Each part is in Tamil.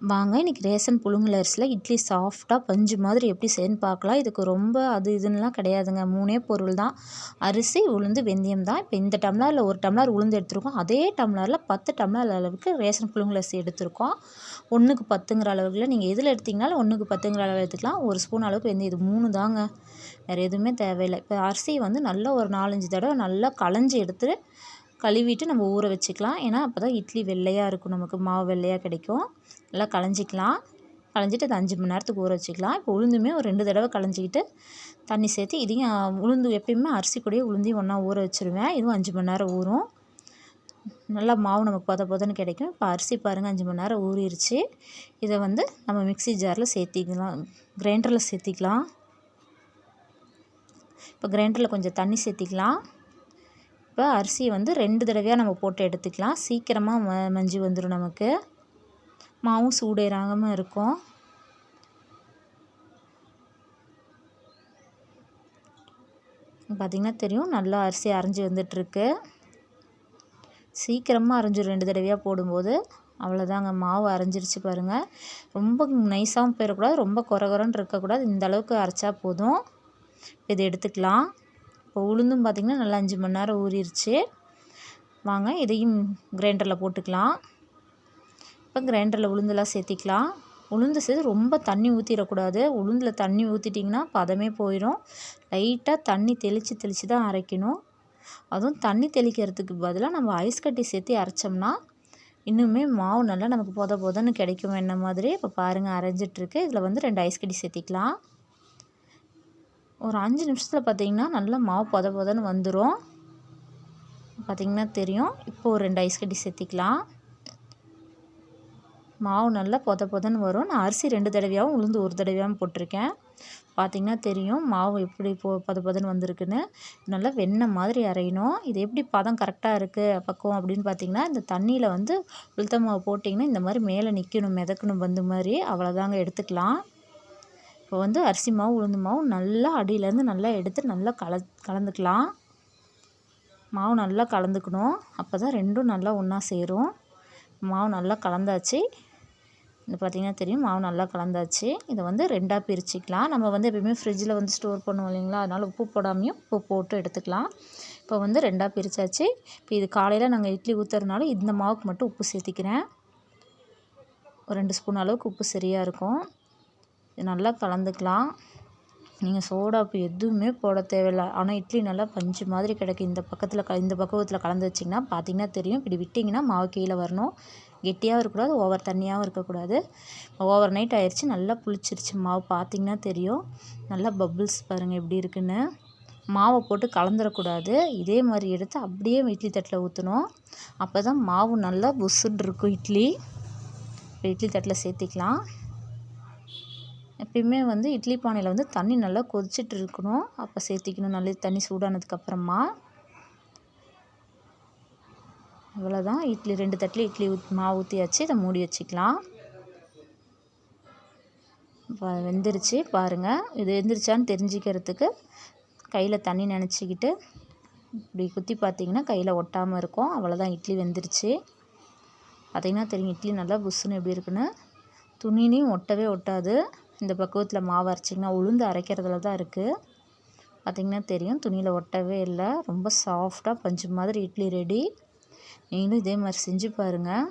வாங்க இன்றைக்கி ரேஷன் புழுங்கல் அரிசியில் இட்லி சாஃப்டாக பஞ்சு மாதிரி எப்படி செய்யணும்னு பார்க்கலாம். இதுக்கு ரொம்ப அது இதுன்னெலாம் கிடையாதுங்க. மூணே பொருள் தான். அரிசி உளுந்து வெந்தயம் தான். இப்போ இந்த டம்ளரில் ஒரு டம்ளர் உளுந்து எடுத்துருக்கோம். அதே டம்ளரில் பத்து டம்ளர் அளவுக்கு ரேஷன் புழுங்கல் அரிசி எடுத்திருக்கோம். ஒன்றுக்கு பத்துங்கிற அளவுக்குல நீங்கள் எதில் எடுத்திங்கனாலும் ஒன்றுக்கு பத்துங்கிற அளவு எடுத்துக்கலாம். ஒரு ஸ்பூன் அளவுக்கு வெந்தயம். இது மூணு தாங்க. வேறு எதுவுமே தேவையில்லை. இப்போ அரிசி வந்து நல்லா ஒரு நாலஞ்சு தடவை நல்லா களைஞ்சி எடுத்து கழுவிட்டு நம்ம ஊற வச்சுக்கலாம். ஏன்னா அப்போ தான் இட்லி வெள்ளையாக இருக்கும். நமக்கு மாவு வெள்ளையாக கிடைக்கும். நல்லா களைஞ்சிக்கலாம். களைஞ்சிட்டு அது அஞ்சு மணி நேரத்துக்கு ஊற வச்சுக்கலாம். இப்போ உளுந்துமே ஒரு ரெண்டு தடவை களைஞ்சிக்கிட்டு தண்ணி சேர்த்து இதையும் உளுந்து எப்பயுமே அரிசி கூடயே உளுந்தையும் ஒன்றா ஊற வச்சுருவேன். இதுவும் அஞ்சு மணி நேரம் ஊறும். நல்லா மாவு நமக்கு பொத பொதன்னு கிடைக்கும். இப்போ அரிசி பாருங்கள் அஞ்சு மணி நேரம் ஊறிடுச்சு இதை வந்து நம்ம மிக்சி ஜாரில் சேர்த்திக்கலாம். கிரைண்டரில் சேர்த்திக்கலாம். இப்போ கிரைண்டரில் கொஞ்சம் தண்ணி சேர்த்திக்கலாம். இப்போ அரிசியை வந்து ரெண்டு தடவையாக நம்ம போட்டு எடுத்துக்கலாம். சீக்கிரமாக ம மஞ்சி வந்துடும் நமக்கு. மாவும் சூடேறாமல் இருக்கும். பார்த்திங்கன்னா தெரியும் நல்லா அரிசி அரைஞ்சி வந்துட்டுருக்கு. சீக்கிரமாக அரைஞ்சிடும் ரெண்டு தடவையாக போடும்போது அவ்வளோதாங்க மாவு அரைஞ்சிருச்சு பாருங்கள் ரொம்ப நைஸாகவும் போயிடக்கூடாது ரொம்ப குறகுறன்னு இருக்கக்கூடாது. இந்த அளவுக்கு அரைச்சா போதும். இதை எடுத்துக்கலாம். இப்போ உளுந்தும் பார்த்திங்கன்னா நல்லா அஞ்சு மணி நேரம் ஊறிடுச்சு வாங்க இதையும் கிரைண்டரில் போட்டுக்கலாம். இப்போ கிரைண்டரில் உளுந்தெல்லாம் சேர்த்திக்கலாம். உளுந்து சேர்த்து ரொம்ப தண்ணி ஊற்றிடக்கூடாது உளுந்தில் தண்ணி ஊற்றிட்டிங்கன்னா பதமே போயிடும். லைட்டாக தண்ணி தெளித்து தெளித்து தான் அரைக்கணும். அதுவும் தண்ணி தெளிக்கிறதுக்கு பதிலாக நம்ம ஐஸ் கட்டி சேர்த்து அரைச்சோம்னா இன்னுமே மாவு நல்லா நமக்கு பொத பொதன்னு கிடைக்கும் என்ன மாதிரி? இப்போ பாருங்கள் அரைஞ்சிட்ருக்கு இதில் வந்து ரெண்டு ஐஸ் கட்டி சேர்த்திக்கலாம். ஒரு அஞ்சு நிமிஷத்தில் பார்த்திங்கன்னா நல்லா மாவு பொத பொதன்னு வந்துடும் பார்த்திங்கன்னா தெரியும். இப்போ ஒரு ரெண்டு ஐஸ் கட்டி சேர்த்திக்கலாம். மாவு நல்லா பொத பொதன்னு வரும். நான் அரிசி ரெண்டு தடவையாகவும் உளுந்து ஒரு தடவையாகவும் போட்டிருக்கேன். பார்த்திங்கன்னா தெரியும் மாவு எப்படி போ பத பதன்னு வந்திருக்குன்னு. நல்லா வெண்ணெய் மாதிரி அரையணும். இது எப்படி பதம் கரெக்டாக இருக்குது பக்குவம் அப்படின்னு பார்த்திங்கன்னா இந்த தண்ணியில் வந்து உளுத்த மாவு போட்டிங்கன்னா இந்த மாதிரி மேலே நிற்கணும் மிதக்கணும் வந்து மாதிரி அவ்வளோதாங்க எடுத்துக்கலாம். இப்போ வந்து அரிசி மாவு உளுந்து மாவு நல்லா அடியிலேருந்து நல்லா எடுத்து நல்லா கல கலந்துக்கலாம். மாவு நல்லா கலந்துக்கணும். அப்போ தான் ரெண்டும் நல்லா ஒன்றா சேரும். மாவு நல்லா கலந்தாச்சு. இது பார்த்திங்கன்னா தெரியும் மாவு நல்லா கலந்தாச்சு. இதை வந்து ரெண்டாக பிரிச்சுக்கலாம். நம்ம வந்து எப்பயுமே ஃப்ரிட்ஜில் வந்து ஸ்டோர் பண்ணுவோம் இல்லைங்களா? அதனால் உப்பு போடாமையும் உப்பு போட்டு எடுத்துக்கலாம். இப்போ வந்து ரெண்டாக பிரித்தாச்சு இப்போ இது காலையில் நாங்கள் இட்லி ஊற்றுறதுனால இந்த மாவுக்கு மட்டும் உப்பு சேர்த்திக்கிறேன். ஒரு ரெண்டு ஸ்பூன் அளவுக்கு உப்பு சரியாக இருக்கும். நல்லா கலந்துக்கலாம். நீங்கள் சோடா உப்பு எதுவுமே போட தேவையில்ல. ஆனால் இட்லி நல்லா பஞ்சு மாதிரி கிடைக்கும் இந்த பக்கத்தில் க இந்த பக்குவத்தில் கலந்து வச்சிங்கன்னா பார்த்தீங்கன்னா தெரியும். இப்படி விட்டிங்கன்னா மாவு கீழே வரணும். கெட்டியாகவும் இருக்கக்கூடாது ஓவர் தண்ணியாகவும் இருக்கக்கூடாது. ஓவர் நைட் ஆயிடுச்சு நல்லா புளிச்சிருச்சு மாவு. பார்த்திங்கன்னா தெரியும். நல்லா பப்புள்ஸ் பாருங்கள் எப்படி இருக்குன்னு. மாவை போட்டு கலந்துடக்கூடாது இதே மாதிரி எடுத்து அப்படியே இட்லி தட்டில் ஊற்றணும் அப்போ தான் மாவு நல்லா புசுன்னு இருக்கும் இட்லி. இட்லி தட்டில் சேர்த்திக்கலாம். எப்பயுமே வந்து இட்லி பானையில் வந்து தண்ணி நல்லா கொதிச்சிட்டு இருக்கணும். அப்போ சேர்த்திக்கணும். நல்ல தண்ணி சூடானதுக்கப்புறமா. இவ்வளோதான் இட்லி ரெண்டு தட்டில் இட்லி ஊத் மாவு ஊற்றியாச்சு இதை மூடி வச்சுக்கலாம். வெந்துருச்சு. பாருங்கள் இது வெந்துருச்சான்னு தெரிஞ்சுக்கிறதுக்கு கையில் தண்ணி நினச்சிக்கிட்டு இப்படி குத்தி பார்த்தீங்கன்னா கையில் ஒட்டாமல் இருக்கும். அவ்வளோதான் இட்லி வெந்துருச்சு. பார்த்திங்கன்னா தெரியும் இட்லி நல்லா புஷ்ஷுன்னு எப்படி இருக்குன்னு. துணிலையும் ஒட்டவே ஒட்டாது. இந்த பக்குவத்தில் மாவு அரைச்சிங்கன்னா உளுந்து அரைக்கிறதுல தான் இருக்குது பார்த்திங்கன்னா தெரியும். துணியில் ஒட்டவே இல்லை. ரொம்ப சாஃப்டாக பஞ்சு மாதிரி இட்லி ரெடி நீங்களும் இதே மாதிரி செஞ்சு பாருங்கள்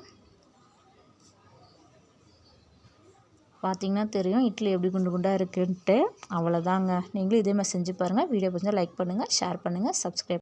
பார்த்திங்கன்னா தெரியும் இட்லி எப்படி குண்டு குண்டாக இருக்குன்ட்டு. அவ்வளோதாங்க நீங்களும் இதே மாதிரி செஞ்சு பாருங்கள் வீடியோ கொஞ்சம் லைக் பண்ணுங்கள் ஷேர் பண்ணுங்கள் சப்ஸ்கிரைப்